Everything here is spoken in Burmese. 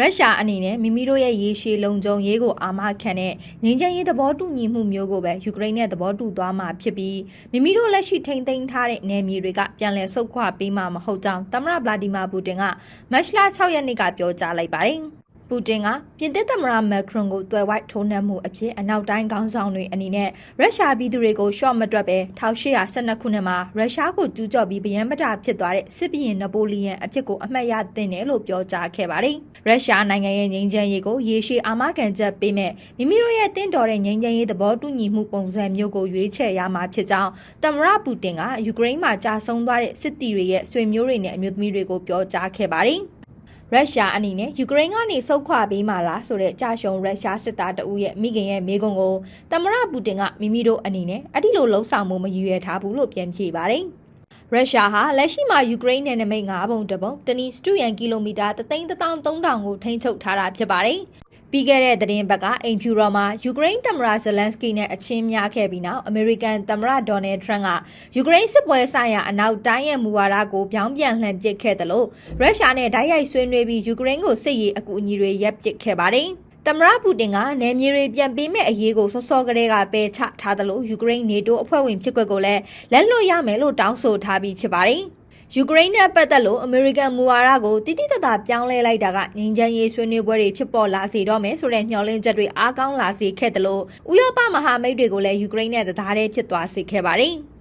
ရုရှားအနေနဲ့မိမိတို့ရဲ့ရေရှည်လုံခြုံရေးကိုအာမခံတဲ့ငြိမ်းချမ်းရေးသဘောတူညီမှုမျိုးကိုပဲယူကရိန်းနဲ့သဘောတူသွားမှာဖြစ်ပြီးမိမိတို့လက်ရှိထိန်းသိမ်းထားတဲ့နယ်မြေတွေကပြန်လည်ဆုတ်ခွာပေးမှာမဟုတ်ကြောင်းသမ္မတဗလာဒီမာပူတင်ကမတ်လ6ရက်နေ့ကပြောကြားလိုက်ပါတယ်။ပူ တင်ကပြင်သစ်သမ္မတမက်ခရွန်ကိုတွယ်ဝိုက်ထိုးနှက်မှုအဖြစ်အနောက်တိုင်းခေါင်းဆောင်တွေအနေနဲ့ရုရှားပြည်သူတွေကိုရှော့မတွက်ပဲ1812ခုနှစ်မှာရုရှားကိုကျူးကျော်ပြီးဗယံပတာဖြစ်သွားတဲ့စစ်ဘီရင်နပိုလီယန်အဖြစ်ကိုအမှတ်ရသင့်တယ်လို့ပြောကြားခဲ့ပါတယ်။ရုရှားနိုင်ငံရဲ့ငြိမ်းချမ်းရေးကိုရေရှည်အာမခံချက်ပေးမဲ့မိမိတို့ရဲ့တင့်တော်တဲ့ငြိမ်းချမ်းရေးသဘောတူညီမှုပုံစံမျိုးကိုရွေးချယ်ရမှာဖြစ်ကြောင်းသမ္မတပူတင်ကယူကရိန်းမှာကြာဆုံးသွားတဲ့စစ်တီတွေရဲ့ဆွေမျိုးတွေနဲ့အမျိုးသမီးတွေကိုပြောကြားခဲ့ပါတယ်။ ရုရှားအနေနဲ့ယူကရိန်းကနေဆုတ်ခွာပေးမှလားဆိုတဲ့ကြာရှုံရုရှားစစ်သားတဦးရဲ့မိခင်ရဲ့မိကွန်းကိုသမ္မတပူတင်ကမိမိတို့အနေနဲ့အဲ့ဒီလိုလှုံ့ဆော်မှုမရည်ရွယ်ထားဘူးလို့ပြန်ဖြေပါတယ်။ရုရှားဟာလက်ရှိမှာယူကရိန်းနယ်နိမိတ်၅ပုံတစ်ပုံတနီစတူရန်ကီလိုမီတာ3,300ကိုထိန်းချုပ်ထားတာဖြစ်ပါတယ်။ ပြီးခဲ့တဲ့သတင်းပတ်ကအိမ်ဖြူတော်မှာယူကရိန်းသမ္မတဇလန်စကီနဲ့အချင်းများခဲ့ပြီးနောက်အမေရိကန်သမ္မတဒေါ်နယ်ထရန့်ကယူကရိန်းစစ်ပွဲဆိုင်ရာအနောက်တိုင်းရဲ့မူဝါဒကိုပြောင်းပြန်လှန်ပစ်ခဲ့တယ်လို့ရုရှားနဲ့ဓာတ်ရိုက်ဆွေးနွေးပြီးယူကရိန်းကိုစစ်ရေးအကူအညီတွေရပ်ပစ်ခဲ့ပါတယ်။သမ္မတပူတင်ကနယ်မြေတွေပြန်ပေးမဲ့အရေးကိုစောစောကတည်းကပယ်ချထားတယ်လို့ယူကရိန်းနေတိုးအဖွဲ့ဝင်ဖြစ်ခွက်ကိုလည်းလက်လွတ်ရမယ်လို့တောင်းဆိုထားပြီးဖြစ်ပါတယ်။ ယူကရိန်းနဲ့ပတ်သက်လို့အမေရိကန်မူဝါဒကိုတိတိတတ်တာပြောင်းလဲလိုက်တာကငြိမ်းချမ်းရေးဆွေးနွေးပွဲတွေဖြစ်ပေါ်လာစေတော့မယ်ဆိုတဲ့မျှော်လင့်ချက်တွေအားကောင်းလာစေခဲ့တယ်လို့ဥရောပမဟာမိတ်တွေကိုလည်းယူကရိန်းနဲ့တသားတည်းဖြစ်သွားစေခဲ့ပါတယ်။